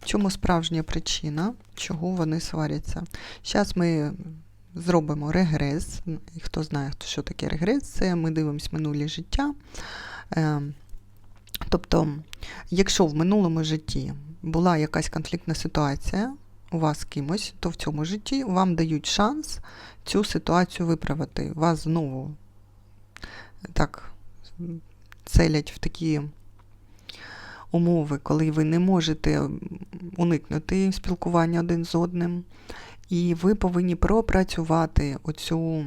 В чому справжня причина, чого вони сваряться? Зараз ми зробимо регрес. Хто знає, що таке регрес, це ми дивимося минулі життя. Е, Тобто, якщо в минулому житті була якась конфліктна ситуація у вас з кимось, то в цьому житті вам дають шанс цю ситуацію виправити. Вас знову так целять в такі умови, коли ви не можете уникнути спілкування один з одним, і ви повинні пропрацювати оцю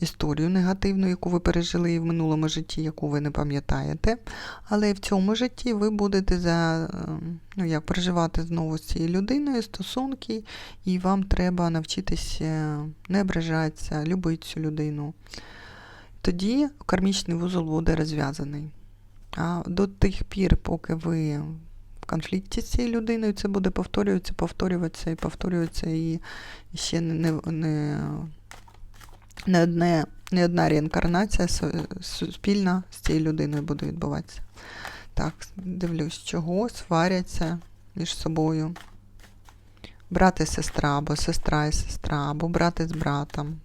історію негативну, яку ви пережили і в минулому житті, яку ви не пам'ятаєте. Але в цьому житті ви будете за, е, ну, як, переживати знову з цією людиною стосунки, і вам треба навчитися не ображатися, любити цю людину. Тоді кармічний вузол буде розв'язаний. А до тих пір, поки ви в конфлікті з цією людиною, це буде повторюватися, повторюватися і повторюватися, і ще не, не, не, не, одне, не одна реінкарнація с- суспільна з цією людиною буде відбуватися. Так, дивлюсь, чого сваряться між собою. Брат і сестра, або сестра і сестра, або брат із братом.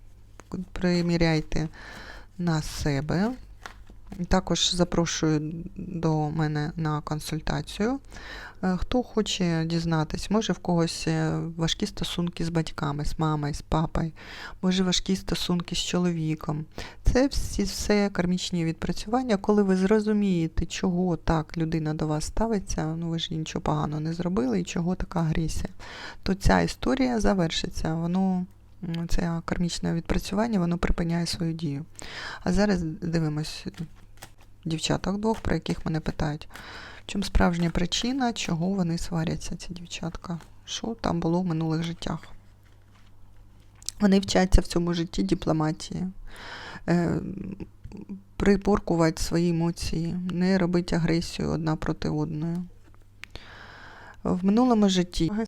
Приміряйте на себе. Також запрошую до мене на консультацію. Е, Хто хоче дізнатись, може в когось е, важкі стосунки з батьками, з мамою, з папою, може важкі стосунки з чоловіком. Це всі все кармічні відпрацювання, коли ви зрозумієте, чого так людина до вас ставиться, ну ви ж нічого поганого не зробили, і чого така агресія, то ця історія завершиться. Воно це кармічне відпрацювання, воно припиняє свою дію. А зараз дивимось дівчаток двох, про яких мене питають. В чому справжня причина, чого вони сваряться, ці дівчатка? Що там було в минулих життях? Вони вчаться в цьому житті дипломатії, е, припоркувати свої емоції, не робити агресію одна проти одної. В минулому житті